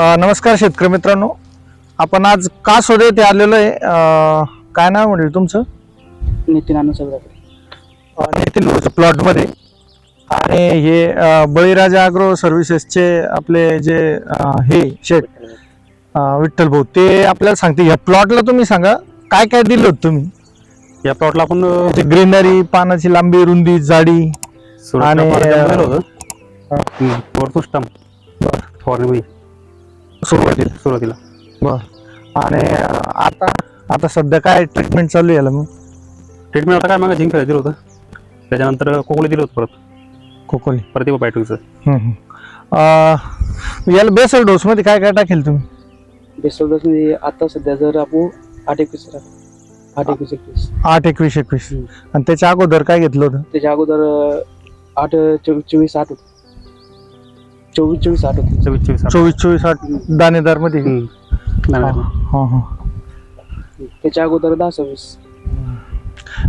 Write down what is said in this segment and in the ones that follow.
नमस्कार शेतकरी मित्रांनो. आपण आज कासोद येथे आलेलो आहे? अ, काय नाव म्हणेल तुमचं? नितीन आनंद नितीन प्लॉटमध्ये. आणि हे अ, बळीराजा अॅग्रो सर्व्हिसेसचे आपले जे अ, हे शेट अ, विठ्ठल भाऊ ते आपल्याला सांगते ह्या प्लॉटला तुम्ही सांगा काय काय दिलं होतं तुम्ही? या प्लॉटला आपण अं, ते ग्रीनरी पानाची लांबी रुंदी जाडी आणि, होतं. वरतून स्टंप फवारणी सुरुवातीला सुरुवातीला. बर. आणि आता आता सध्या काय ट्रीटमेंट चालू आहे याला मग? ट्रीटमेंट आता काय मागे झिंक दिलं होतं. त्याच्यानंतर कोकळी दिलं होतं परत. खोकोली. प्रतिभा बायोटिकचं हम्म, हम्म. अ, याला बेसल डोस मध्ये काय काय टाकेल तुम्ही? बेसोडसमध्ये आता सध्या जर आपण आठ एकवीस राहतो. आठ एकवीस एकवीस. आठ एकवीस एकवीस. आणि त्याच्या अगोदर काय घेतलं होतं? त्याच्या अगोदर अं, आठ चोवीस चोवीस आठ होत. चोवीस चोवीस आठ होत चोवीस चोवीस आठ. चोवीस चोवीस आठ दाणेदारमध्ये हम्म. हा, हा. त्याच्या अगोदर दहा सव्वीस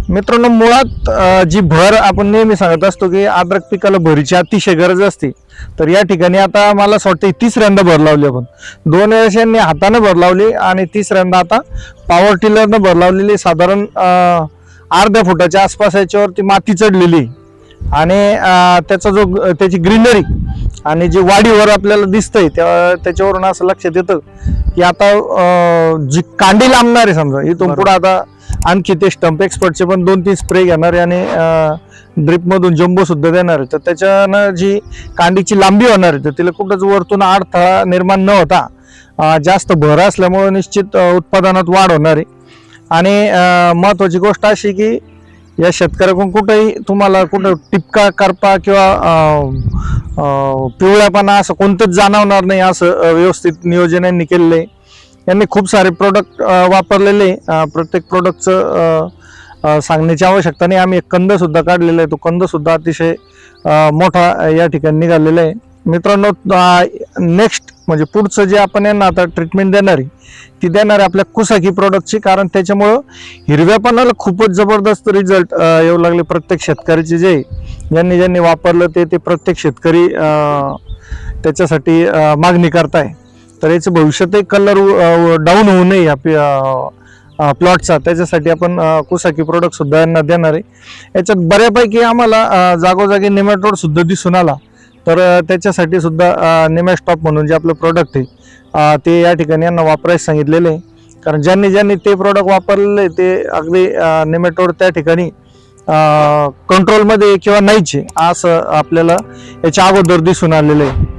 मित्रांनो मुळात अ, जी भर आपण नेहमी सांगत असतो की अद्रक पिकाला भरीची अतिशय गरज असते तर या ठिकाणी आता मला असं वाटतं तिसऱ्यांदा भर लावली आपण दोन वेळेस यांनी हाताने भर लावली आणि तिसऱ्यांदा आता पॉवर टिलरनं भर लावलेली साधारण अ, अर्ध्या फुटाच्या आसपास याच्यावरती माती चढलेली आहे. आणि अ, त्याचा जो त्याची ग्रीनरी आणि जी वाढीवर आपल्याला दिसतंय त्या त्याच्यावरून असं लक्षात येतं की आता जी कांडी लांबणार आहे समजा इथून. पुढे आता आणखी ते स्टंप एक्सपर्टचे पण दोन तीन स्प्रे घेणार आहे आणि ड्रिप मधून जम्बो सुद्धा देणार आहे तर त्याच्यानं जी कांडीची लांबी होणार आहे तर तिला कुठंच वरतून अडथळा निर्माण न होता जास्त भर असल्यामुळे निश्चित उत्पादनात वाढ होणार आहे आणि अ, महत्वाची गोष्ट अशी की या शेतकऱ्याकडून कुठेही तुम्हाला कुठं टिपका करपा किंवा पिवळ्यापणा असं कोणतंच जाणवणार नाही असं व्यवस्थित नियोजन यांनी केलेलं आहे. यांनी खूप सारे प्रोडक्ट वापरलेले आहे. प्रत्येक प्रोडक्टचं सांगण्याची आवश्यकता नाही. आम्ही एक कंदसुद्धा काढलेला आहे. तो कंदसुद्धा अतिशय मोठा या ठिकाणी निघालेला आहे. मित्रांनो नेक्स्ट म्हणजे पुढचं जे आपण यांना आता ट्रीटमेंट देणार आहे ती देणार आहे आपल्या कुसाकी प्रोडक्टची कारण त्याच्यामुळं हिरव्या पानाला खूपच जबरदस्त रिझल्ट येऊ लागले. प्रत्येक शेतकऱ्याचे जे ज्यांनी ज्यांनी वापरलं ते ते प्रत्येक शेतकरी त्याच्यासाठी मागणी करताय. तर याचं भविष्यातही कलर डाऊन होऊ नये या प्लॉटचा त्याच्यासाठी आपण कुसाकी प्रोडक्टसुद्धा यांना देणार आहे. याच्यात बऱ्यापैकी आम्हाला जागोजागी नेमॅटोडसुद्धा दिसून आला. तर त्याच्यासाठी सुद्धा नेमॅस्टॉप म्हणून जे आपलं प्रोडक्ट आहे ते या ठिकाणी यांना वापरायला सांगितलेले आहे. कारण ज्यांनी ज्यांनी ते प्रोडक्ट वापरले ते अगदी नेमेटोड त्या ठिकाणी कंट्रोलमध्ये किंवा नाहीचे असं आपल्याला याच्या अगोदर दिसून आलेलं आहे.